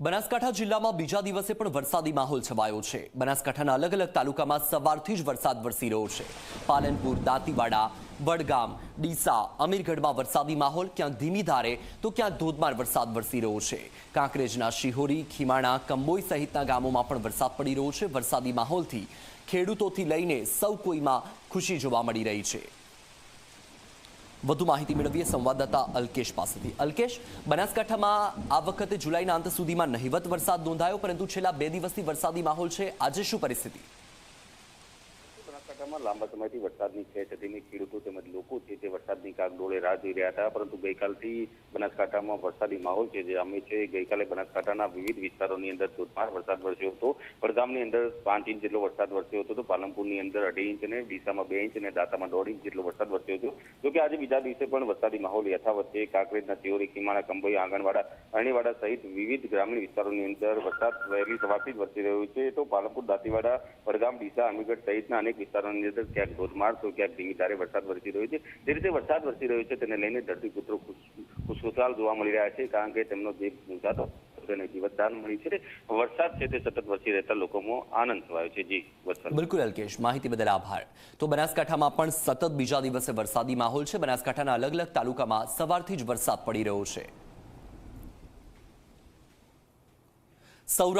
બનાસકાંઠા જિલ્લામાં બીજા દિવસે પણ વરસાદી માહોલ છવાયો છે. બનાસકાંઠાના અલગ અલગ તાલુકામાં સવારથી જ વરસાદ વરસી રહ્યો છે. પાલનપુર, દાંતીવાડા, વડગામ, ડીસા, અમીરગઢમાં વરસાદી માહોલ ક્યાંક ધીમી ધારે તો ક્યાંક ધોધમાર વરસાદ વરસી રહ્યો છે. કાંકરેજના શિહોરી, ખીમાણા, કંબોઈ સહિતના ગામોમાં પણ વરસાદ પડી રહ્યો છે. વરસાદી માહોલથી ખેડૂતોથી લઈને સૌ કોઈમાં ખુશી જોવા મળી રહી છે. વધુ માહિતી મેળવીએ સંવાદદાતા અલ્કેશ પાસેથી. અલ્કેશ, બનાસકાંઠામાં આ વખતે જુલાઈના અંત સુધીમાં નહિવત વરસાદ નોંધાયો, પરંતુ છેલ્લા બે દિવસથી વરસાદી માહોલ છે. આજે શું પરિસ્થિતિ? બનાસકાંઠામાં લાંબા સમયથી વરસાદની ખેંચ હતી ખેડૂતો તેમજ લોકો છે તે વરસાદની કાગડોળે રાહ જોઈ રહ્યા હતા, પરંતુ ગઈકાલથી બનાસકાંઠામાં વરસાદી માહોલ છે જે અમે છે, ગઈકાલે બનાસકાંઠાના વિવિધ વિસ્તારોની અંદર ધોધમાર વરસાદ વરસ્યો હતો. વડગામની અંદર પાંચ ઇંચ જેટલો વરસાદ વરસ્યો હતો તો પાલનપુરની અંદર અઢી ઇંચ અને ડીસામાં બે ઇંચ અને દાતામાં દોઢ ઇંચ જેટલો વરસાદ વરસ્યો હતો. જોકે આજે બીજા દિવસે પણ વરસાદી માહોલ યથાવત છે. કાંકરેજના ચિયોરી ખીમાણા, કંભોઈ, આંગણવાડા, અરણીવાડા સહિત વિવિધ ગ્રામીણ વિસ્તારોની અંદર વરસાદ વહેલી સવારથી જ વરસી રહ્યો છે. તો પાલનપુર, દાંતીવાડા, વડગામ, ડીસા, અમીગઢ સહિતના અનેક વિસ્તારોની અંદર ક્યાંક ધોધમાર તો ક્યાંક ધીમી ધારે વરસાદ વરસી રહ્યો છે. જે રીતે વરસાદ વરસી રહ્યો છે તેને લઈને ધરતીપુત્રો ખુશખુશાલ જોવા મળી રહ્યા છે. કારણ કે તેમનો જે મૂંઝાતો તેને જીવતદાન મળી છે વરસાદ છે તે સતત વરસી રહેતા લોકોમાં આનંદ છવાયો છે. જી વત્સલ બિલકુલ અલ્કેશ, માહિતી બદલ આભાર. તો બનાસકાંઠામાં પણ સતત બીજા દિવસે વરસાદી માહોલ છે. બનાસકાંઠાના અલગ અલગ તાલુકામાં સવારથી જ વરસાદ પડી રહ્યો છે. સૌરાષ્ટ્ર